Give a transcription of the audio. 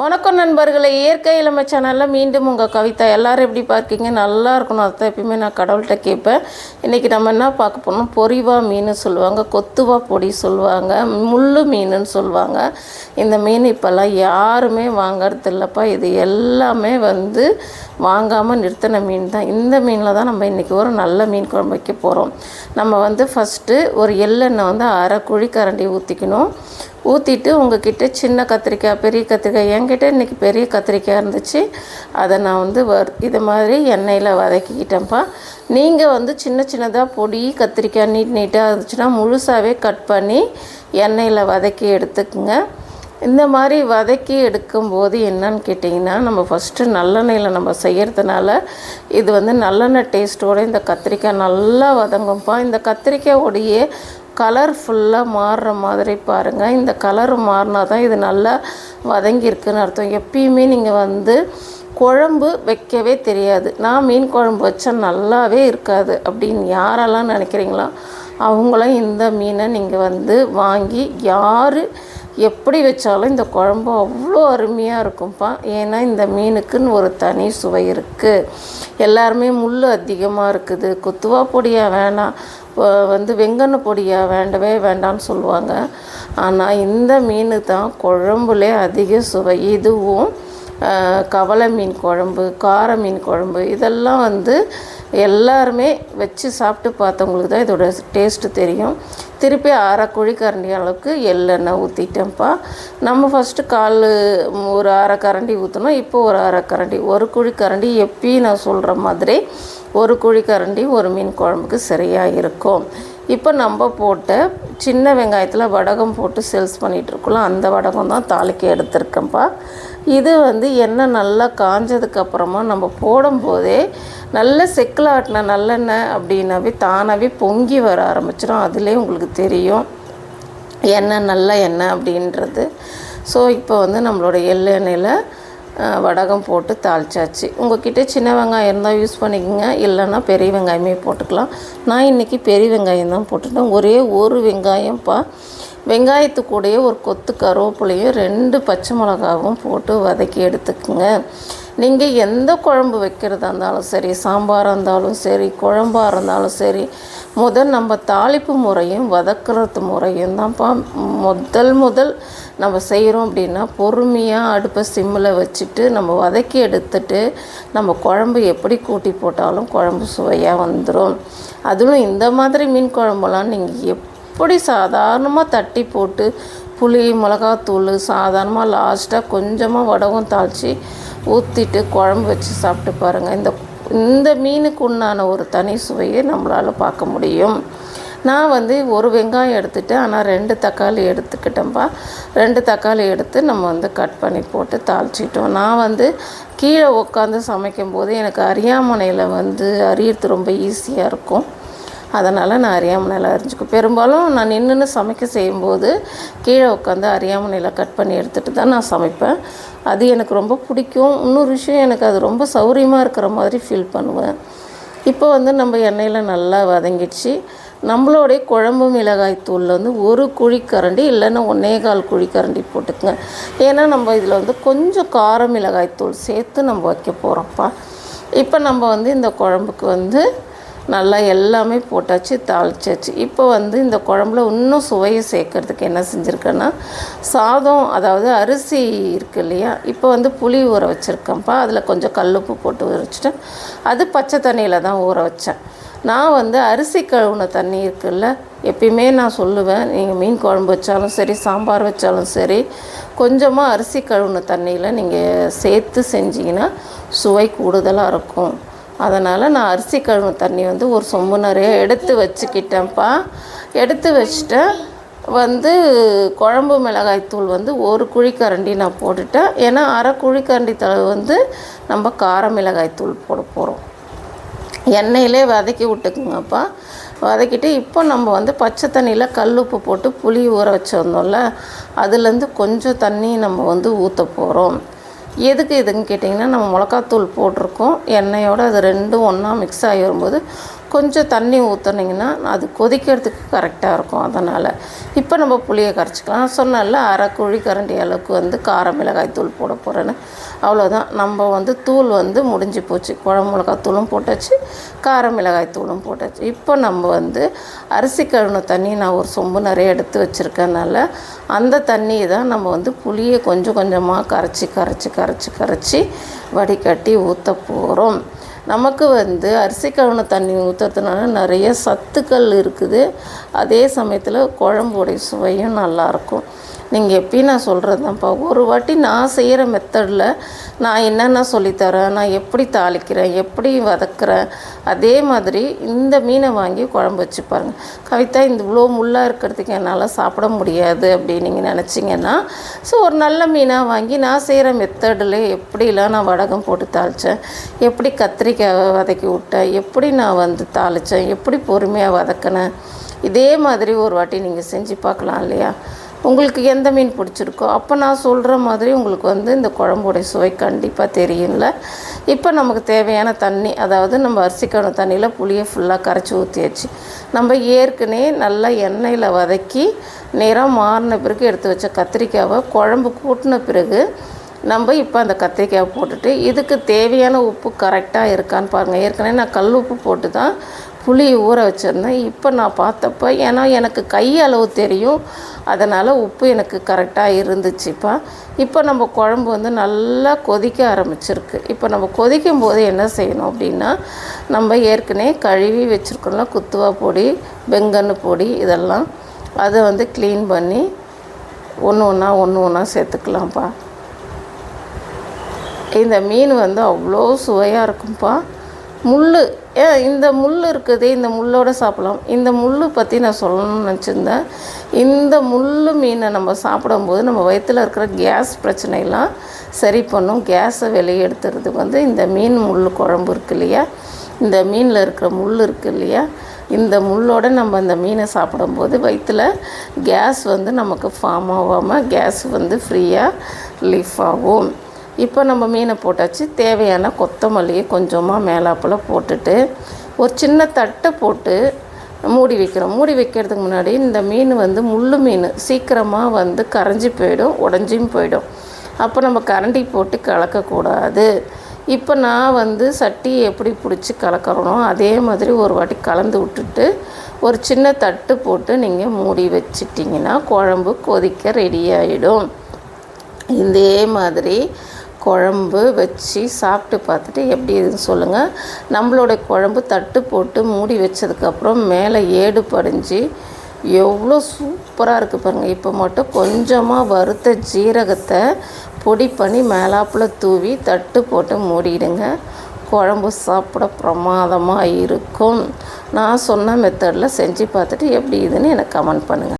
வணக்கம் நண்பர்களே. இயற்கை இளமை சேனலில் மீண்டும் உங்கள் கவிதா. எல்லோரும் எப்படி பார்க்கீங்க? நல்லா இருக்கணும். அதை எப்பயுமே நான் கடவுள்கிட்ட கேட்பேன். இன்றைக்கி நம்ம என்ன பார்க்க போனோம் பொரிவா மீன் சொல்லுவாங்க கொத்துவா பொடி சொல்லுவாங்க முள்ளு மீனுன்னு சொல்லுவாங்க. இந்த மீன் இப்போல்லாம் யாருமே வாங்கறது இல்லைப்பா. இது எல்லாமே வந்து வாங்காமல் நிறுத்தின மீன் தான். இந்த மீனில் தான் நம்ம இன்றைக்கி ஒரு நல்ல மீன் குழம்பு வைக்க போகிறோம் நம்ம வந்து ஃபஸ்ட்டு ஒரு எள்ளெண்ணெய் வந்து அரை குழி கரண்டி ஊற்றிக்கணும் ஊற்றிட்டு உங்ககிட்ட சின்ன கத்திரிக்காய் பெரிய கத்திரிக்காய் என்கிட்ட இன்றைக்கி பெரிய கத்திரிக்காய் இருந்துச்சு. அதை நான் வந்து வர் இது மாதிரி எண்ணெயில் வதக்கிக்கிட்டேன்ப்பா. நீங்கள் வந்து சின்ன சின்னதாக பொடி கத்திரிக்காய் நீட் நீட்டாக இருந்துச்சுன்னா முழுசாகவே கட் பண்ணி எண்ணெயில் வதக்கி எடுத்துக்குங்க. இந்த மாதிரி வதக்கி எடுக்கும்போது என்னன்னு கேட்டிங்கன்னா நம்ம ஃபஸ்ட்டு நல்லெண்ணெயில் நம்ம செய்கிறதுனால இது வந்து நல்லெண்ணெய் டேஸ்ட்டோட இந்த கத்திரிக்காய் நல்லா வதங்கும்ப்பா. இந்த கத்திரிக்காயோடைய கலர் ஃபுல்லாக மாறுற மாதிரி பாருங்கள் இந்த கலர் மாறினா தான் இது நல்லா வதங்கியிருக்குன்னு அர்த்தம். எப்பயுமே நீங்கள் வந்து குழம்பு வைக்கவே தெரியாது. நான் மீன் குழம்பு வச்சா நல்லாவே இருக்காது அப்படின்னு யாரெல்லாம் நினைக்கிறீங்களோ அவங்களும் இந்த மீனை நீங்கள் வந்து வாங்கி யார் எப்படி வச்சாலும் இந்த குழம்பு அவ்வளோ அருமையாக இருக்கும்ப்பா. ஏன்னா இந்த மீனுக்குன்னு ஒரு தனி சுவை இருக்குது எல்லாருமே முள் அதிகமாக இருக்குது. குத்துவா பொடியாக வேணாம். வந்து வெங்கண்ண பொடியாக வேண்டவே வேண்டாம்னு சொல்லுவாங்க. ஆனால் இந்த மீன் தான் குழம்புலே அதிக சுவை. இதுவும் கவலை மீன் குழம்பு கார மீன் குழம்பு இதெல்லாம் வந்து எல்லாருமே வச்சு சாப்பிட்டு பார்த்தவங்களுக்கு தான் இதோட டேஸ்ட்டு தெரியும். திருப்பி அரை குழி கரண்டி அளவுக்கு எள்ளெண்ணெய் ஊற்றிட்டேன்ப்பா நம்ம ஃபஸ்ட்டு கால் ஒரு அரை கரண்டி ஊற்றணும் இப்போ ஒரு அரை கரண்டி ஒரு குழி கரண்டி எப்பயும் நான் சொல்கிற மாதிரி ஒரு குழி கரண்டி ஒரு மீன் குழம்புக்கு சரியாக இருக்கும். இப்போ நம்ம போட்ட சின்ன வெங்காயத்தில் வடகம் போட்டு சேல்ஸ் பண்ணிகிட்ருக்கோம் அந்த வடகம் தான் தாளிக்க எடுத்திருக்கேன்ப்பா. இது வந்து எண்ணெய் நல்லா காஞ்சதுக்கப்புறமா நம்ம போடும்போதே நல்ல செக்கில் ஆட்டின நல்லெண்ணெய் அப்படின்னாவே தானாகவே பொங்கி வர ஆரம்பிச்சிடும் அதுலேயே உங்களுக்கு தெரியும். எண்ணெய் நல்ல எண்ணெய் அப்படின்றது. ஸோ இப்போ வந்து நம்மளோட எள்ளெண்ணெயில் வடகம் போட்டு தாளிச்சாச்சு. உங்ககிட்ட சின்ன வெங்காயம் இருந்தால் யூஸ் பண்ணிக்கோங்க. இல்லைன்னா பெரிய வெங்காயமே போட்டுக்கலாம். நான் இன்றைக்கி பெரிய வெங்காயம் தான் போட்டுட்டேன் ஒரே ஒரு வெங்காயம்ப்பா. வெங்காயத்து கூடயே ஒரு கொத்து கருவேப்பிலையும் ரெண்டு பச்சை மிளகாவும் போட்டு வதக்கி எடுத்துக்கோங்க. நீங்கள் எந்த குழம்பு வைக்கிறதா இருந்தாலும் சரி சாம்பாராக இருந்தாலும் சரி குழம்பாக இருந்தாலும் சரி முதல் நம்ம தாளிப்பு முறையும் வதக்குறது முறையும் தான்ப்பா. முதல் முதல் நம்ம செய்கிறோம் அப்படின்னா பொறுமையாக அடுப்பை சிம்மில் வச்சுட்டு நம்ம வதக்கி எடுத்துட்டு நம்ம குழம்பு எப்படி கூட்டி போட்டாலும் குழம்பு சுவையாக வந்துடும் அதுவும் இந்த மாதிரி மீன் குழம்புலாம் நீங்கள் எப் இப்படி சாதாரணமாக தட்டி போட்டு புளி மிளகாத்தூள் சாதாரணமாக லாஸ்ட்டாக கொஞ்சமாக வடகம் தாளித்து ஊற்றிட்டு குழம்பு வச்சு சாப்பிட்டு பாருங்கள் இந்த இந்த மீனுக்கு உண்டான ஒரு தனி சுவையை நம்மளால் பார்க்க முடியும். நான் வந்து ஒரு வெங்காயம் எடுத்துகிட்டேன் ஆனால் ரெண்டு தக்காளி எடுத்துக்கிட்டேன்ப்பா ரெண்டு தக்காளி எடுத்து நம்ம வந்து கட் பண்ணி போட்டு தாளிச்சிட்டோம். நான் வந்து கீழே உட்காந்து சமைக்கும்போது எனக்கு அரியாமனையில் வந்து அரியறது ரொம்ப ஈஸியாக இருக்கும். அதனால் நான் அரியாமனையில் அரிஞ்சுக்கும் பெரும்பாலும் நான் நின்றுன்னு சமைக்க செய்யும்போது கீழே உட்காந்து அரியாமனையில் கட் பண்ணி எடுத்துகிட்டு தான் நான் சமைப்பேன். அது எனக்கு ரொம்ப பிடிக்கும். இன்னொரு விஷயம் எனக்கு அது ரொம்ப சௌரியமாக இருக்கிற மாதிரி ஃபீல் பண்ணுவேன். இப்போ வந்து நம்ம எண்ணெயில் நல்லா வதங்கிடுச்சு. நம்மளுடைய குழம்பு மிளகாய் தூளில் வந்து ஒரு குழிக்கரண்டி இல்லைன்னா ஒன்றே கால் குழிக்கரண்டி போட்டுக்கங்க. ஏன்னா நம்ம இதில் வந்து கொஞ்சம் கார மிளகாய் தூள் சேர்த்து நம்ம வைக்க போகிறோம்ப்பா இப்போ நம்ம வந்து இந்த குழம்புக்கு வந்து நல்லா எல்லாமே போட்டாச்சு தாளிச்சாச்சு. இப்போ வந்து இந்த குழம்புல இன்னும் சுவையை சேர்க்கறதுக்கு என்ன செஞ்சுருக்கேன்னா சாதம் அதாவது அரிசி இருக்கு இல்லையா? இப்போ வந்து புளி ஊற வச்சுருக்கேன்ப்பா. அதில் கொஞ்சம் கல்லுப்பு போட்டு ஊற வச்சுட்டேன். அது பச்சை தண்ணியில் தான் ஊற வச்சேன். நான் வந்து அரிசி கழுவுன தண்ணி இருக்குல்ல எப்பயுமே நான் சொல்லுவேன் நீங்கள் மீன் குழம்பு வச்சாலும் சரி சாம்பார் வச்சாலும் சரி கொஞ்சமாக அரிசி கழுவுன தண்ணியில் நீங்கள் சேர்த்து செஞ்சீங்கன்னா சுவை கூடுதலாக இருக்கும். அதனால் நான் அரிசி கழுவுன தண்ணி வந்து ஒரு சொம்பு நிறைய எடுத்து வச்சுக்கிட்டேன்ப்பா. எடுத்து வச்சுட்டேன். வந்து குழம்பு மிளகாய் தூள் வந்து ஒரு குழிக்கரண்டி நான் போட்டுட்டேன். ஏன்னா அரை குழிக்கரண்டி தளவு வந்து நம்ம கார மிளகாய் தூள் போட போகிறோம் எண்ணெயிலே வதக்கி விட்டுக்குங்கப்பா. வதக்கிட்டு இப்போ நம்ம வந்து பச்சை தண்ணியில் கல் உப்பு போட்டு புளி ஊற வச்சுருந்தோம்ல அதுலேருந்து கொஞ்சம் தண்ணி நம்ம வந்து ஊற்ற போகிறோம் எதுக்கு இதுன்னு கேட்டிங்கன்னா நம்ம மிளகாத்தூள் போட்டிருக்கோம். எண்ணெயோடு அது ரெண்டும் ஒன்றா மிக்ஸ் ஆகி வரும்போது கொஞ்சம் தண்ணி ஊற்றுனீங்கன்னா அது கொதிக்கிறதுக்கு கரெக்டாக இருக்கும் அதனால். இப்போ நம்ம புளியை கரைச்சிக்கலாம். சொன்னால அரை குழி கரண்டி அளவுக்கு வந்து கார மிளகாய் தூள் போட போகிறேன்னு அவ்வளோதான் நம்ம வந்து தூள் வந்து முடிஞ்சு போச்சு. குழம்பு மிளகாய் தூளும் போட்டாச்சு கார மிளகாய் தூளும் போட்டாச்சு. இப்போ நம்ம வந்து அரிசி கழுவின தண்ணி நான் ஒரு சொம்பு நிறைய எடுத்து வச்சுருக்கனால அந்த தண்ணியை தான் நம்ம வந்து புளியை கொஞ்சம் கொஞ்சமாக கரைச்சி கரைச்சி கரைச்சி கரைச்சி வடிகட்டி ஊற்ற போகிறோம் நமக்கு வந்து அரிசி கழுவின தண்ணி ஊற்றுறதுனால நிறைய சத்துக்கள் இருக்குது. அதே சமயத்தில் குழம்போடைய சுவையும் நல்லாயிருக்கும் நீங்கள் எப்பயும் நான் சொல்கிறது தான்ப்பா ஒரு வாட்டி நான் செய்கிற மெத்தடில் நான் என்னென்ன சொல்லித்தரேன் நான் எப்படி தாளிக்கிறேன் எப்படி வதக்குறேன் அதே மாதிரி இந்த மீனை வாங்கி குழம்பு வச்சு பாருங்கள் கவிதா இந்த இவ்வளோ முள்ளாக இருக்கிறதுக்கு என்னால் சாப்பிட முடியாது அப்படின்னு நீங்கள் நினச்சிங்கன்னா ஸோ ஒரு நல்ல மீனாக வாங்கி நான் செய்கிற மெத்தடில் எப்படிலாம் நான் வடகம் போட்டு தாளித்தேன் எப்படி கத்திரிக்காய் வதக்கி விட்டேன் எப்படி நான் வந்து தாளித்தேன் எப்படி பொறுமையாக வதக்கினேன் இதே மாதிரி ஒரு வாட்டி நீங்கள் செஞ்சு பார்க்கலாம் இல்லையா? உங்களுக்கு எந்த மீன் பிடிச்சிருக்கோ அப்போ நான் சொல்கிற மாதிரி உங்களுக்கு வந்து இந்த குழம்போடைய சுவை கண்டிப்பாக தெரியும்ல. இப்போ நமக்கு தேவையான தண்ணி அதாவது நம்ம அரிசிக்கான தண்ணியில் புளியை ஃபுல்லாக கரைச்சி ஊற்றியாச்சு நம்ம ஏற்கனவே நல்லா எண்ணெயில் வதக்கி நேராக மாறின பிறகு எடுத்து வச்ச கத்திரிக்காவை குழம்பு கூட்டின பிறகு நம்ம இப்போ அந்த கத்திரிக்காயை போட்டுட்டு இதுக்கு தேவையான உப்பு கரெக்டாக இருக்கான்னு பாருங்கள் ஏற்கனவே நான் கல் உப்பு போட்டு தான் புளி ஊற வச்சுருந்தேன். இப்போ நான் பார்த்தப்ப ஏன்னா எனக்கு கை அளவு தெரியும். அதனால் உப்பு எனக்கு கரெக்டாக இருந்துச்சுப்பா. இப்போ நம்ம குழம்பு வந்து நல்லா கொதிக்க ஆரம்பிச்சிருக்கு. இப்போ நம்ம கொதிக்கும் போது என்ன செய்யணும் அப்படின்னா நம்ம ஏற்கனவே கழுவி வச்சுருக்கோம்ல குத்துவா பொடி வெங்கன்னு பொடி இதெல்லாம். அதை வந்து க்ளீன் பண்ணி ஒன்று ஒன்றா ஒன்று ஒன்றா சேர்த்துக்கலாம்ப்பா. இந்த மீன் வந்து அவ்வளோ சுவையாக இருக்கும்ப்பா. முள் இந்த முள் இருக்குது இந்த முள்ளோட சாப்பிடலாம். இந்த முள் பற்றி நான் சொல்லணும்னு நினச்சிருந்தேன். இந்த முள் மீனை நம்ம சாப்பிடும்போது நம்ம வயிற்றில் இருக்கிற கேஸ் பிரச்சனையெல்லாம் சரி பண்ணும். கேஸை வெளியே எடுத்துறதுக்கு வந்து இந்த மீன் முள் குழம்பு இருக்கு இல்லையா? இந்த மீனில் இருக்கிற முள் இருக்குது இல்லையா? இந்த முள்ளோட நம்ம இந்த மீனை சாப்பிடும்போது வயிற்றில் கேஸ் வந்து நமக்கு ஃபார்ம் ஆகாமல் கேஸ் வந்து ஃப்ரீயாக ரிலீஃப் ஆகும். இப்போ நம்ம மீனை போட்டாச்சு. தேவையான கொத்தமல்லியை கொஞ்சமாக மேலாப்பில் போட்டுட்டு ஒரு சின்ன தட்டை போட்டு மூடி வைக்கிறோம். மூடி வைக்கிறதுக்கு முன்னாடி இந்த மீன் வந்து முள் மீன். சீக்கிரமாக வந்து கரைஞ்சி போயிடும் உடஞ்சியும் போயிடும். அப்போ நம்ம கரண்டி போட்டு கலக்கக்கூடாது. இப்போ நான் வந்து சட்டியை எப்படி பிடிச்சி கலக்கிறனோ அதே மாதிரி ஒரு வாட்டி கலந்து விட்டுட்டு ஒரு சின்ன தட்டு போட்டு நீங்கள் மூடி வச்சிட்டிங்கன்னா குழம்பு கொதிக்க ரெடி ஆகிடும் இதே மாதிரி குழம்பு வச்சு சாப்பிட்டு பார்த்துட்டு எப்படி இருக்குன்னு சொல்லுங்கள் நம்மளோட குழம்பு தட்டு போட்டு மூடி வச்சதுக்கப்புறம் மேலே ஏடு படிஞ்சு எவ்வளோ சூப்பராக இருக்குது பாருங்கள் இப்போ மட்டும் கொஞ்சமாக வறுத்த ஜீரகத்தை பொடி பண்ணி மேலாப்பில் தூவி தட்டு போட்டு மூடிடுங்க. குழம்பு சாப்பிட பிரமாதமாக இருக்கும். நான் சொன்ன மெத்தடில் செஞ்சு பார்த்துட்டு எப்படி இதுன்னு எனக்கு கமெண்ட் பண்ணுங்கள்